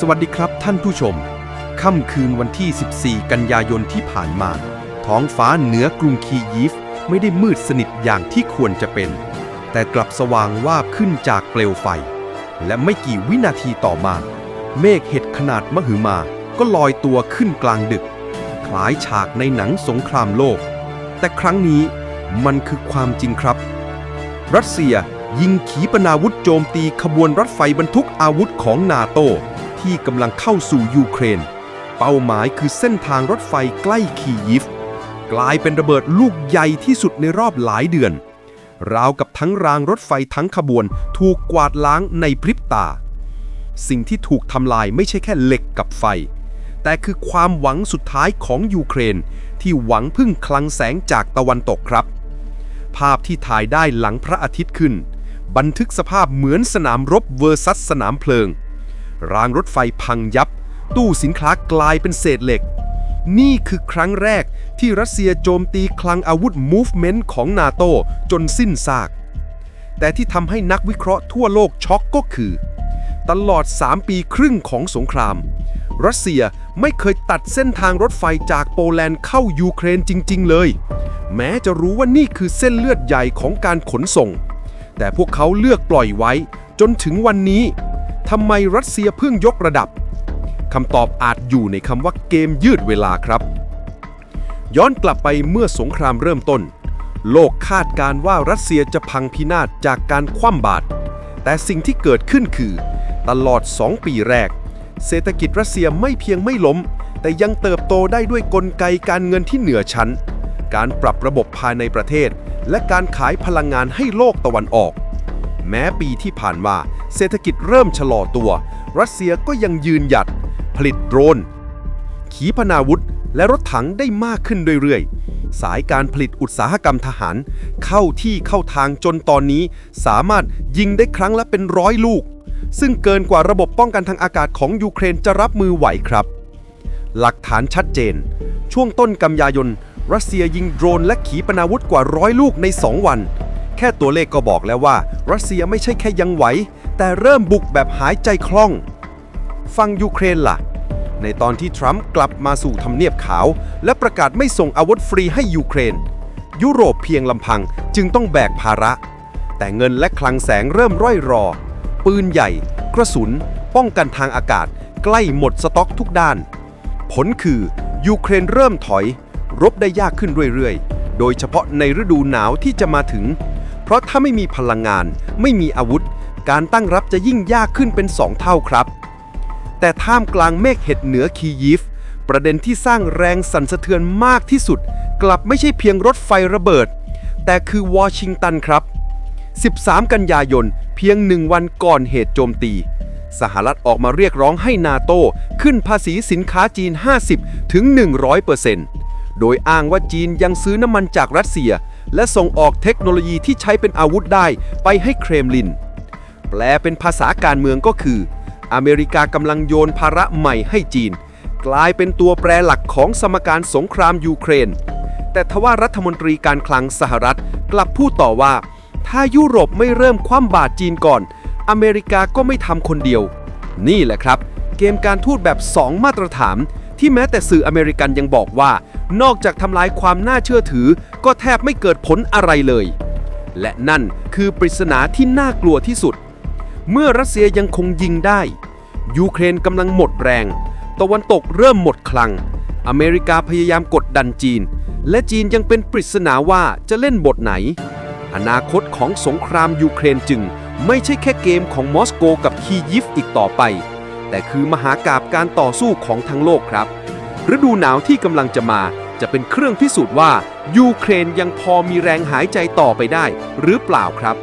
สวัสดีครับท่านผู้ชม ค่ำคืนวันที่ 14 กันยายนที่ผ่านมา ท้องฟ้าเหนือกรุงคียีฟไม่ได้มืดสนิทอย่างที่ควรจะเป็น แต่กลับสว่างวาบขึ้นจากเปลวไฟ และไม่กี่วินาทีต่อมา เมฆเห็ดขนาดมหึมา ก็ลอยตัวขึ้นกลางดึก คล้ายฉากในหนังสงครามโลก แต่ครั้งนี้มันคือความจริงครับ รัสเซียยิงขีปนาวุธโจมตีขบวนรถไฟบรรทุกอาวุธของนาโต ที่กำลังเข้าสู่ยูเครน เป้าหมายคือเส้นทางรถไฟใกล้คียิฟ กลายเป็นระเบิดลูกใหญ่ที่สุดในรอบหลายเดือน ราวกับทั้งรางรถไฟทั้งขบวนถูกกวาดล้างในพริบตา สิ่งที่ถูกทำลายไม่ใช่แค่เหล็กกับไฟ แต่คือความหวังสุดท้ายของยูเครน ที่หวังพึ่งคลังแสงจากตะวันตกครับ ภาพที่ถ่ายได้หลังพระอาทิตย์ขึ้น บันทึกสภาพเหมือนสนามรบเวอร์ซัสสนามเพลิง รางรถไฟพังยับ ตู้สินค้ากลายเป็นเศษเหล็ก นี่คือครั้งแรกที่รัสเซียโจมตีคลังอาวุธ Movement ของนาโตจนสิ้นซาก แต่ที่ทำให้นักวิเคราะห์ทั่วโลกช็อกก็คือ ตลอด 3 ปีครึ่งของสงคราม รัสเซียไม่เคยตัดเส้นทางรถไฟจากโปแลนด์เข้ายูเครนจริง ๆ เลย แม้จะรู้ว่านี่คือเส้นเลือดใหญ่ของการขนส่ง แต่พวกเขาเลือกปล่อยไว้จนถึงวันนี้ ทำไมรัสเซียเพิ่งยกระดับคำตอบอาจอยู่ในคำว่าเกมยืดเวลาครับ ย้อนกลับไปเมื่อสงครามเริ่มต้น โลกคาดการว่ารัสเซียจะพังพินาศจากการคว่ำบาตรแต่สิ่งที่เกิดขึ้นคือ ตลอด 2 ปีแรก เศรษฐกิจรัสเซียไม่เพียงไม่ล้ม แต่ยังเติบโตได้ด้วยกลไกการเงินที่เหนือชั้น การปรับระบบภายในประเทศ และการขายพลังงานให้โลกตะวันออก แม้ปีที่ผ่านมาเศรษฐกิจเริ่มชะลอตัว รัสเซียก็ยังยืนหยัด ผลิตโดรน ขีปนาวุธ และรถถังได้มากขึ้นเรื่อยๆ สายการผลิตอุตสาหกรรมทหาร เข้าที่เข้าทางจนตอนนี้ สามารถยิงได้ครั้งละเป็นร้อยลูก ซึ่งเกินกว่าระบบป้องกันทางอากาศของยูเครนจะรับมือไหวครับ หลักฐานชัดเจน ช่วงต้นกันยายนรัสเซียยิงโดรนและขีปนาวุธกว่าร้อยลูกใน 2 วัน แค่ตัวเลขก็บอกแล้วว่า รัสเซียไม่ใช่แค่ยังไหว แต่เริ่มบุกแบบหายใจคล่อง ฟังยูเครนล่ะ ในตอนที่ทรัมป์กลับมาสู่ทำเนียบขาว และประกาศไม่ส่งอาวุธฟรีให้ยูเครน ยุโรปเพียงลำพังจึงต้องแบกภาระ แต่เงินและคลังแสงเริ่มร่อยรอ ปืนใหญ่ กระสุน ป้องกันทางอากาศ ใกล้หมดสต็อกทุกด้าน ผลคือยูเครนเริ่มถอย รบได้ยากขึ้นเรื่อยๆ โดยเฉพาะในฤดูหนาวที่จะมาถึง เพราะถ้าไม่มีพลังงาน ไม่มีอาวุธ การตั้งรับจะยิ่งยากขึ้นเป็นสองเท่าครับ แต่ท่ามกลางเมฆเห็ดเหนือคียิฟ ประเด็นที่สร้างแรงสั่นสะเทือนมากที่สุด กลับไม่ใช่เพียงรถไฟระเบิด แต่คือวอชิงตันครับ 13 กันยายน เพียงหนึ่งวันก่อนเหตุโจมตี สหรัฐออกมาเรียกร้องให้นาโตขึ้นภาษีสินค้าจีน 50 ถึง 100% โดยอ้างว่าจีนยังซื้อน้ำมันจากรัสเซีย และส่งออกเทคโนโลยีที่ใช้เป็นอาวุธได้ไปให้เครมลิน แปลเป็นภาษาการเมืองก็คือ อเมริกากำลังโยนภาระใหม่ให้จีน กลายเป็นตัวแปรหลักของสมการสงครามยูเครน แต่ทว่ารัฐมนตรีการคลังสหรัฐกลับพูดต่อว่า ถ้ายุโรปไม่เริ่มคว่ำบาตรจีนก่อน อเมริกาก็ไม่ทำคนเดียว นี่แหละครับ เกมการทูตแบบ 2 มาตรฐาน ที่แม้แต่สื่ออเมริกันยังบอกว่า นอกจากทำลายความน่าเชื่อถือ ก็แทบไม่เกิดผลอะไรเลย และนั่นคือปริศนาที่น่ากลัวที่สุด เมื่อรัสเซียยังคงยิงได้ ยูเครนกำลังหมดแรง ตะวันตกเริ่มหมดคลัง อเมริกาพยายามกดดันจีน และจีนยังเป็นปริศนาว่าจะเล่นบทไหน อนาคตของสงครามยูเครนจึง ไม่ใช่แค่เกมของมอสโกกับคียิฟอีกต่อไป แต่คือมหากาบการต่อสู้ของทั้งโลกครับ ฤดูหนาวที่กำลังจะมาจะเป็นเครื่องพิสูจน์ว่ายูเครนยังพอมีแรงหายใจต่อไปได้ หรือเปล่าครับ